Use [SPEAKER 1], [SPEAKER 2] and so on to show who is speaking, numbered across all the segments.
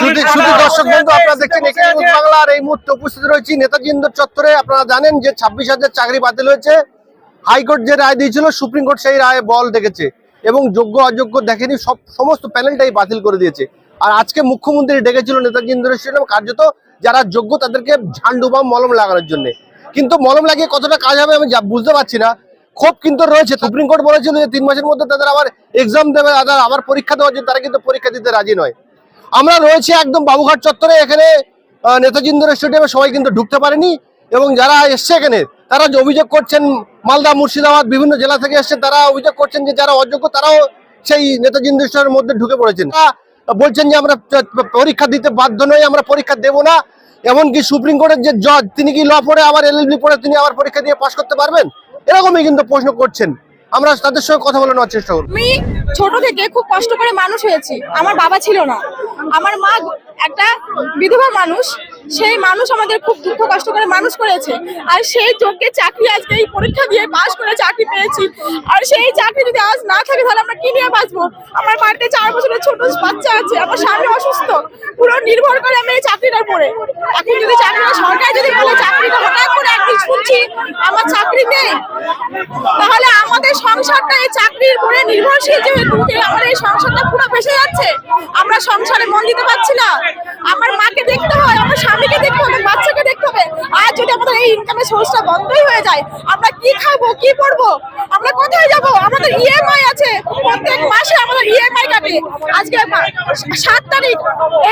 [SPEAKER 1] শুধু শুধু দর্শক বন্ধু আপনারা দেখছেন এখানে বাংলার এই মুহূর্তে উপস্থিত রয়েছি নেতাজি ইন্দোর চত্বরে। আপনারা জানেন যে ছাব্বিশ হাজার চাকরি বাতিল হয়েছে। হাইকোর্ট যে রায় দিয়েছিল সুপ্রিম কোর্ট সেই রায়ে বল দেখেছে এবং যোগ্য অযোগ্য দেখেনি সব সমস্ত প্যানেলটাই বাতিল করে দিয়েছে। আর আজকে মুখ্যমন্ত্রী ডেকেছিল নেতাজি ইন্দোর স্টেডিয়াম কার্যত যারা যোগ্য তাদেরকে ঝান্ডু বা মলম লাগানোর জন্য। কিন্তু মলম লাগিয়ে কতটা কাজ হবে আমি বুঝতে পারছি না। ক্ষোভ কিন্তু রয়েছে। সুপ্রিম কোর্ট বলেছিল যে তিন মাসের মধ্যে তাদের আবার এক্সাম দেবে তাদের আবার পরীক্ষা দেওয়ার জন্য তারা কিন্তু পরীক্ষা দিতে রাজি নয়। আমরা রয়েছে একদম বাবুঘাট চত্বরে এখানে আহ, নেতাজি ইন্দোর স্টেডিয়ামে সবাই কিন্তু ঢুকতে পারেনি এবং যারা এসছে এখানে তারা যে অভিযোগ করছেন মালদা মুর্শিদাবাদ বিভিন্ন জেলা থেকে এসছে তারা অভিযোগ করছেন যে যারা অযোগ্য তারাও সেই নেতাজি স্টেডিয়ামের মধ্যে ঢুকে পড়েছেন। বলছেন যে আমরা পরীক্ষা দিতে বাধ্য নই আমরা পরীক্ষা দেব না। এমনকি সুপ্রিম কোর্টের যে জজ তিনি কি ল পড়ে আবার এলএলবি পড়ে তিনি আবার পরীক্ষা দিয়ে পাশ করতে পারবেন? এরকমই কিন্তু প্রশ্ন করছেন। আমরা তাদের সঙ্গে কথা বলে নেওয়ার চেষ্টা করব।
[SPEAKER 2] আমি ছোট থেকে খুব কষ্ট করে মানুষ হয়েছি। আমার বাবা ছিল না। আমার মা একটা বিধবা মানুষ। সেই মানুষ আমাদের খুব দুঃখ কষ্ট করে মানুষ করেছে। আর সেই যোগ্যে চাকরি আজকে এই পরীক্ষা দিয়ে পাশ করে চাকরি পেয়েছি। আর সেই চাকরি যদি আজ না থাকে, তাহলে আমরা কি নিয়ে বাঁচবো? আমার বাড়িতে চার বছরের ছোট বাচ্চা আছে। আমার স্বামী অসুস্থ। পুরো নির্ভর করে আমি এই চাকরিটার পরে এখন যদি চাকরিটা সরকার যদি বলে, চাকরিটা হঠাৎ করে একদিন শুনছি, আমার চাকরি নেই। তাহলে আমাদের সংসারটা এই চাকরির উপরে নির্ভরশীল, যেহেতু আমার এই সংসারটা পুরো ভেসে যাচ্ছে, আমরা সংসারে মন দিতে পারছি না। আমার মাকে দেখতে হয়, আমার স্বামীকে দেখতে হয়, আমার বাচ্চাকে হবে আর যদি আমাদের এই ইনকামের সোর্সটা বন্ধই হয়ে যায়, আমরা কি খাব, কি পড়ব আমরা কোথায় যাব? আমাদের ইএমআই আছে। প্রত্যেক মাসে আমাদের ইএমআই কাটে। আজকে সাত তারিখ।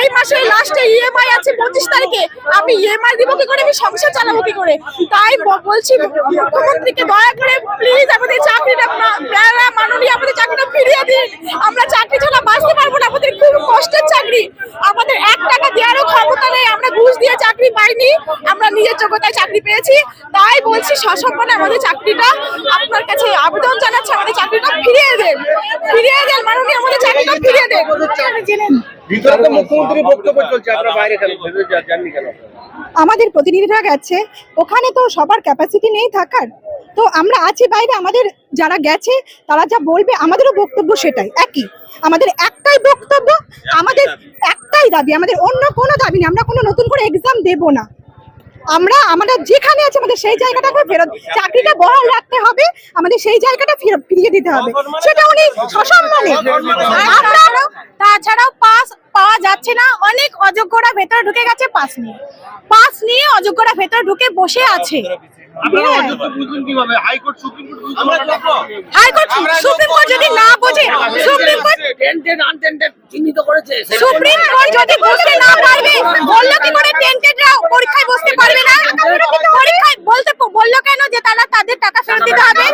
[SPEAKER 2] এই মাসের লাস্টে ইএমআই আছে পঁচিশ তারিখে। আমি ইএমআই দিব কি করে? আমি সংসার চালাবো কি করে? তাই বলছি মুখ্যমন্ত্রীকে দয়া করে প্লিজ আমাদের চাকরিটা মাননীয় আমাদের চাকরিটা ফিরিয়ে দিন। আমরা চাকরি ছাড়া বাঁচতে পারব না। আমাদের খুব কষ্টের চাকরি। আমাদের এক টাকা দেওয়ারও ক্ষমতা নেই। আমরা ঘুষ দিয়ে চাকরি পাইনি। আমরা নিজের যোগ্যতায় চাকরি পেয়েছি তাই বলছি সসম্মানে আমাদের চাকরিটা আপনার কাছে আবেদন জানাচ্ছি আমাদের চাকরিটা ফিরিয়ে দেন। ফিরিয়ে দেন মাননীয় আমাদের চাকরিটা ফিরিয়ে দেন।
[SPEAKER 1] ভিতরে মুখ্যমন্ত্রীর বক্তব্য চলছে আপনারা বাইরে কেন ভেতরে কেন?
[SPEAKER 3] আমাদের প্রতিনিধিরা গেছে ওখানে তো সবার ক্যাপাসিটি নেই থাকার। তো আমরা আছি বাইরে আমাদের যারা গেছে তারা যা বলবে আমাদেরও বক্তব্য সেটাই একই। আমাদের একটাই বক্তব্য আমাদের একটাই দাবি আমাদের অন্য কোনো দাবি নেই আমরা কোনো নতুন করে এক্সাম দেব না। আমরা আমাদের যেখানে আছে আমাদের সেই জায়গাটাকে ফেরত চাকরিটা বহাল রাখতে হবে আমাদের সেই জায়গাটা ফিরিয়ে দিতে হবে। সেটা উনি সসম্মানে।
[SPEAKER 2] তাছাড়াও পাস পাওয়া যাচ্ছে না। অনেক অযোগ্যরা ভেতরে ঢুকে গেছে পাস নিয়ে। পাস নিয়ে অযোগ্যরা ভেতরে ঢুকে বসে আছে।
[SPEAKER 1] আপনারা
[SPEAKER 3] হ্যাঁ।
[SPEAKER 1] অযোগ্য বুঝবেন কীভাবে? হাইকোর্ট সুপ্রিম কোর্ট বুঝতে পারবে না।
[SPEAKER 2] হাইকোর্ট সুপ্রিম কোর্ট যদি না বোঝে সুপ্রিম কোর্ট
[SPEAKER 4] চিহ্নিত করেছে।
[SPEAKER 2] সুপ্রিম কোর্ট যদি বুঝতে না পারবে বলল কি করে? টেন্টেডরা পরীক্ষায় বসতে পারবে না। পরীক্ষায় বলতে বলল কেন যে তারা তাদের টাকা ফেরত দিতে হবে?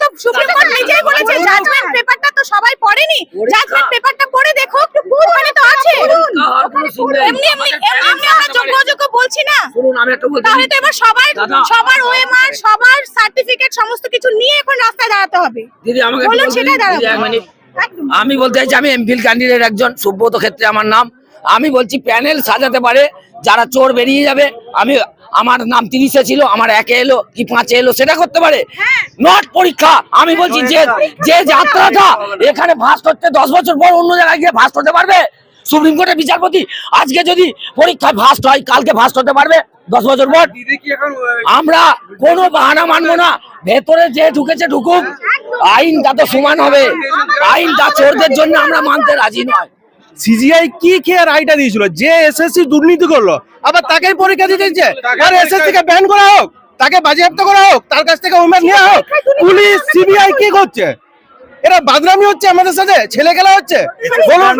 [SPEAKER 2] তো সুপ্রিম কোর্ট নিজেই বলেছে জাজমেন্ট পেপারটা তো সবাই পড়েনি। জাজমেন্ট পেপারটা পড়ে দেখো ওখানে তো আছে। এমনি এমনি এমনি আমরা যোগ্য অযোগ্য বলছি না। তাহলে তো এবার সবাই সবার ওএমআর সবার সার্টিফিকেট সমস্ত কিছু নিয়ে এখন রাস্তায় দাঁড়াতে হবে।
[SPEAKER 4] দিদি আমাকে
[SPEAKER 2] বলুন
[SPEAKER 4] এক
[SPEAKER 2] দাঁড়াবো।
[SPEAKER 4] আমি বলতে চাইছি আমি এমফিল ক্যান্ডিডেট একজন সুব্রত ক্ষেত্রে আমার নাম। আমি বলছি প্যানেল সাজাতে পারে যারা চোর বেরিয়ে যাবে আমি আমার নাম তিরিশে ছিল আমার একে এলো কি পাঁচে এলো সেটা করতে পারে। নট পরীক্ষা। আমি বলছি যে যে যাত্রাটা এখানে ফার্স্ট করতে দশ বছর পর অন্য জায়গায় গিয়ে ফার্স্ট হতে পারবে? সুপ্রিম কোর্টের বিচারপতি আজকে যদি পরীক্ষায় ফার্স্ট হয় কালকে ফার্স্ট হতে পারবে দশ বছর পর? আমরা কোনো বাহানা মানবো না। ভেতরে যে ঢুকেছে ঢুকুক আইনটা তো সমান হবে। আইনটা চোরদের জন্য আমরা মানতে রাজি নয়।
[SPEAKER 5] সিজিআই কি খেয়ে রায়টা দিয়েছিল? যে এসএসসি দুর্নীতি করল আবার তাকেই পরীক্ষা দিতে দিচ্ছে আর এসএসসি কে ব্যান করা হোক তাকে বাজেয়াপ্ত করা হোক তার কাছ থেকে উমের নেওয়া হোক পুলিশ সিবিআই কি করছে? এরা বাদরামি হচ্ছে আমাদের সাথে ছেলে খেলা হচ্ছে। বলুন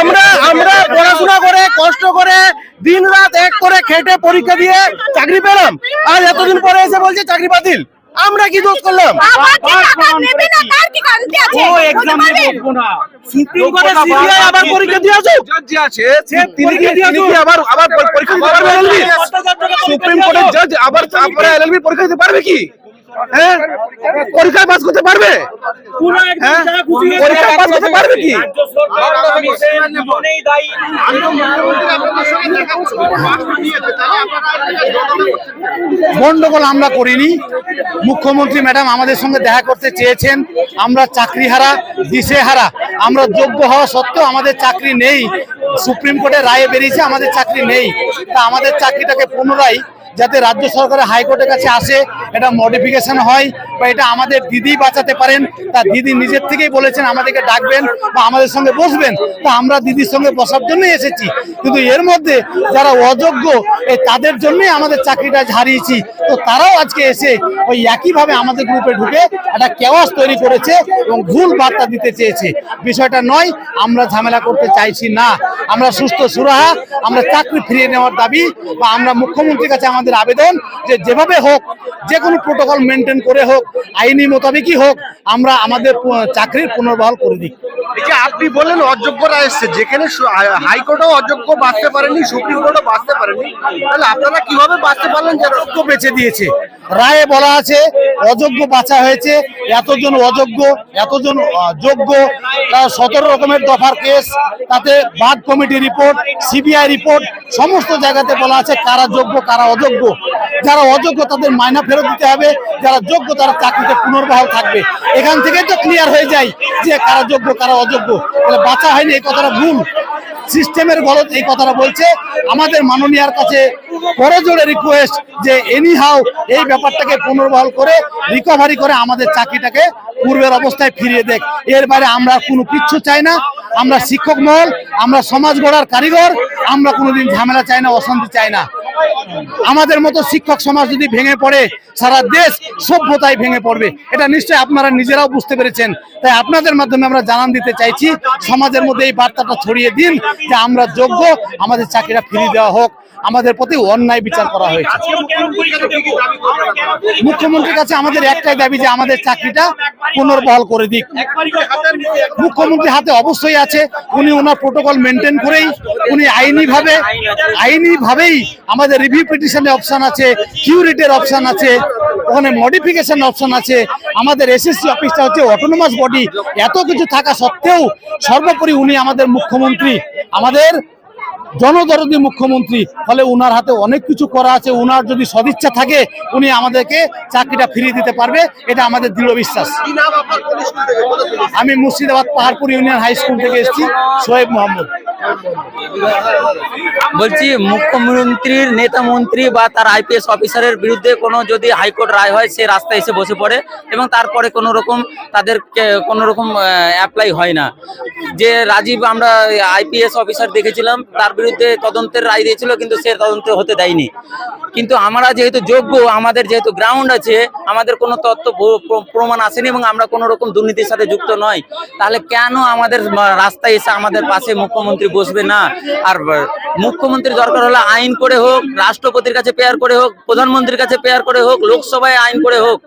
[SPEAKER 5] আমরা আমরা পড়াশোনা করে কষ্ট করে দিন রাত এক করে খেটে পরীক্ষা দিয়ে চাকরি পেলাম। আর এতদিন পরে এসে বলছে চাকরি বাতিল। আমরা কি দোষ করলাম
[SPEAKER 2] আবার?
[SPEAKER 5] সুপ্রিম কোর্টে সিবিআই পরীক্ষা দিয়ে আসুক
[SPEAKER 6] যে আছে
[SPEAKER 5] সে তিনি কি তিনি কি আবার আবার পরীক্ষা দিতে পারবে এলএলবি সুপ্রিম কোর্টের জাজ আবার এলএলবি পরীক্ষা দিতে পারবে কি হ্যাঁ পরীক্ষায় পাস করতে পারবে হ্যাঁ পরীক্ষায় পাস করতে পারবে কি
[SPEAKER 6] গন্ডগোল আমরা করিনি। মুখ্যমন্ত্রী ম্যাডাম আমাদের সঙ্গে দেখা করতে চেয়েছেন। আমরা চাকরিহারা, দিশেহারা, আমরা যোগ্য হওয়া সত্ত্বেও আমাদের চাকরি নেই। সুপ্রিম কোর্টের রায়ে বেরিয়েছে, আমাদের চাকরি নেই। তা আমাদের চাকরিটাকে পুনরায় যাতে রাজ্য সরকারের হাইকোর্টের কাছে আসে, এটা মডিফিকেশন হয় বা এটা আমাদের দিদি বাঁচাতে পারেন, তা দিদি নিজের থেকেই বলেছেন আমাদেরকে ডাকবেন বা আমাদের সঙ্গে বসবেন, তা আমরা দিদির সঙ্গে বসার জন্যই এসেছি। কিন্তু এর মধ্যে যারা অযোগ্য, এই তাদের জন্যই আমাদের চাকরিটা হারিয়েছি। তো তারাও আজকে এসে ওই একইভাবে আমাদের গ্রুপে ঢুকে একটা কেওয়াস তৈরি করেছে এবং ভুল বার্তা দিতে চেয়েছে। বিষয়টা নয়, আমরা ঝামেলা করতে চাইছি না। আমরা সুস্থ সুরাহা, আমরা চাকরি ফিরিয়ে নেওয়ার দাবি বা আমরা মুখ্যমন্ত্রীর কাছে আমাদের আবেদন যে যেভাবে হোক, যে কোনো প্রোটোকল মেনটেন করে হোক, আইনি মোতাবেকই হোক, আমরা আমাদের চাকরির পুনর্বহাল করে দিই।
[SPEAKER 1] আপনি বললেন অযোগ্যরা এসছে, যেখানে হাই- হাইকোর্টও অযোগ্য বাঁচতে পারেনি, সুপ্রিম কোর্টও বাঁচতে পারেনি, তাহলে আপনারা কীভাবে বাঁচতে পারলেন যে
[SPEAKER 6] অযোগ্য বেছে দিয়েছে? রায়ে বলা আছে, অযোগ্য বাছা হয়েছে, এতজন অযোগ্য, এতজন যোগ্য সতেরো রকমের দফার কেস, তাতে বাদ কমিটি রিপোর্ট, সিবিআই রিপোর্ট, সমস্ত জায়গাতে বলা আছে কারা যোগ্য, কারা অযোগ্য। যারা অযোগ্য তাদের মায়না ফেরত দিতে হবে, যারা যোগ্য তারা চাকরিতে পুনর্বহাল থাকবে। এখান থেকে তো ক্লিয়ার হয়ে যায় যে কারা যোগ্য, কারা অযোগ্য। বাঁচা হয়নি, এই কথাটা ভুল। সিস্টেমের গলত এই কথাটা বলছে। আমাদের মাননীয়ার কাছে করজোড়ে রিকোয়েস্ট যে এনি হাউ এই ব্যাপারটাকে পুনর্বহাল করে রিকভারি করে আমাদের চাকরিটাকে পূর্বের অবস্থায় ফিরিয়ে দেখ। এর বাইরে আমরা কোনো কিচ্ছু চাই না। আমরা শিক্ষক মহল, আমরা সমাজ গড়ার কারিগর, আমরা কোনোদিন ঝামেলা চাই না, অশান্তি চাই না। আমাদের মতো শিক্ষক সমাজ যদি ভেঙে পড়ে সারা দেশ সভ্যতায় ভেঙে পড়বে। এটা নিশ্চয়ই আপনারা নিজেরাও বুঝতে পেরেছেন। তাই আপনাদের মাধ্যমে আমরা জানান দিতে চাইছি সমাজের মধ্যে এই বার্তাটা ছড়িয়ে দিন যে আমরা যোগ্য আমাদের চাকরিটা ফিরিয়ে দেওয়া হোক। আমাদের প্রতি অন্যায় বিচার করা হয়েছে। মুখ্যমন্ত্রীর কাছে আমাদের একটাই দাবি যে আমাদের চাকরিটা পুনর্বহাল করে দিক। মুখ্যমন্ত্রী হাতে অবশ্যই আছে উনি ওনার প্রোটোকল মেনটেন করেই উনি আইনি ভাবে আইনি ভাবেই আমাদের রিভিউ পিটিশনের অপশন আছে কিউরিটের অপশন আছে ওখানে মডিফিকেশন অপশন আছে। আমাদের এসএসসি অফিসটা হচ্ছে অটোনোমাস বডি এত কিছু থাকা সত্ত্বেও সর্বোপরি উনি আমাদের মুখ্যমন্ত্রী। আমাদের জনদরদি মুখ্যমন্ত্রী ফলে উনার হাতে অনেক কিছু করা আছে। উনার যদি সদিচ্ছা থাকে উনি আমাদেরকে চাকরিটা ফিরিয়ে দিতে পারবে। এটা আমাদের দৃঢ় বিশ্বাস। আমি Murshidabad Paharpur union high school থেকে এসেছি সোহেব মোহাম্মদ।
[SPEAKER 7] বলছি, মুখ্যমন্ত্রীর নেতা মন্ত্রী বা তার আইপিএস অফিসারের বিরুদ্ধে কোনো যদি হাইকোর্ট রায় হয়, সে রাস্তায় এসে বসে পড়ে এবং তারপরে কোনো রকম তাদেরকে, কোনো রকম অ্যাপ্লাই হয় না। যে রাজীব আমরা আইপিএস অফিসার দেখেছিলাম, তার বিরুদ্ধে তদন্তের রায় দিয়েছিল, কিন্তু সে তদন্ত হতে দেয়নি। কিন্তু আমরা যেহেতু যোগ্য, আমাদের যেহেতু গ্রাউন্ড আছে, আমাদের কোনো তথ্য প্র- প্র- প্রমাণ আসেনি এবং আমরা কোনো রকম দুর্নীতির সাথে যুক্ত নয়। তাহলে কেন আমাদের রাস্তায় এসে আমাদের পাশে মুখ্যমন্ত্রী বসবে না। আর মুখ্যমন্ত্রী দরকার হলে আইন করে হোক, রাষ্ট্রপতির কাছে পেয়ার করে হোক, প্রধানমন্ত্রীর কাছে পেয়ার করে হোক, লোকসভায় আইন করে হোক,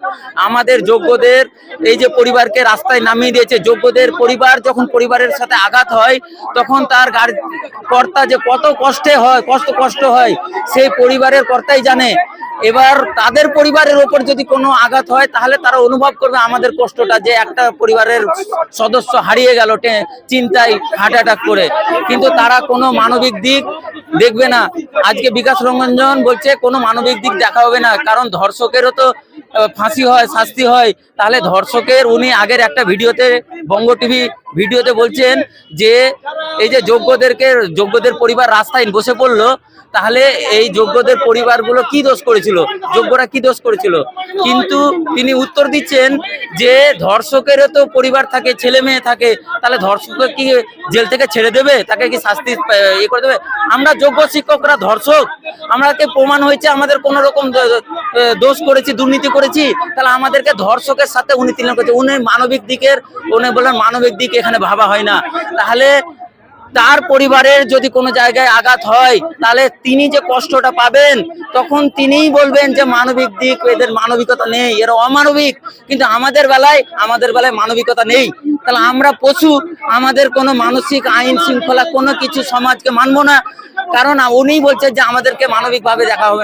[SPEAKER 7] আমাদের যোগ্যদের এই যে পরিবারকে রাস্তায় নামিয়ে দিয়েছে, যোগ্যদের পরিবার যখন পরিবারের সাথে আঘাত হয়, তখন তার কর্তা যে কত কষ্টে হয়, কষ্ট কষ্ট হয়, সেই পরিবারের কর্তাই জানে। এবার তাদের পরিবারের ওপর যদি কোনো আঘাত হয়, তাহলে তারা অনুভব করবে আমাদের কষ্টটা যে একটা পরিবারের সদস্য হারিয়ে গেল চিন্তায় হার্ট অ্যাটাক করে। কিন্তু তারা কোনো মানবিক দিক দেখবে না। আজকে বিকাশ রঞ্জন বলছে, কোনো মানবিক দিক দেখা হবে না। কারণ ধর্ষকেরও তো ফাঁসি হয়, শাস্তি হয়। তাহলে ধর্ষকের, উনি আগের একটা ভিডিওতে বঙ্গ টিভি ভিডিওতে বলছেন যে এই যে যোগ্যদেরকে, যোগ্যদের পরিবার রাস্তায় বসে পড়ল, তাহলে এই যোগ্যদের পরিবারগুলো কি দোষ করেছিল? যোগ্যরা কি দোষ করেছিল? কিন্তু তিনি উত্তর দিচ্ছেন যে ধর্ষকেরও তো পরিবার থাকে, ছেলে মেয়ে থাকে, তাহলে ধর্ষকের কি জেল থেকে ছেড়ে দেবে? তাকে কি শাস্তি ইয়ে করে দেবে? আমরা যোগ্য শিক্ষকরা ধর্ষক। আমাকে প্রমাণ হয়েছে আমাদের কোনো রকম দোষ করেছি, দুর্নীতি করেছি, তাহলে আমাদেরকে ধর্ষকের সাথে উনি তুলনা করেছে। উনি মানবিক দিকের, উনি বললেন মানবিক দিক এখানে ভাবা হয় না। তাহলে তার পরিবারের যদি কোনো জায়গায় আঘাত হয়, তাহলে তিনি যে কষ্টটা পাবেন, তখন তিনিই বলবেন যে মানবিক দিক, এদের মানবিকতা নেই, এরা অমানবিক। কিন্তু আমাদের বেলায় আমাদের বেলায় মানবিকতা নেই। তাহলে আমরা পশু, আমাদের কোনো মানসিক আইন শৃঙ্খলা, কোনো কিছু সমাজকে মানবো না। কারণ উনিই বলছেন যে আমাদেরকে মানবিকভাবে দেখা হবে।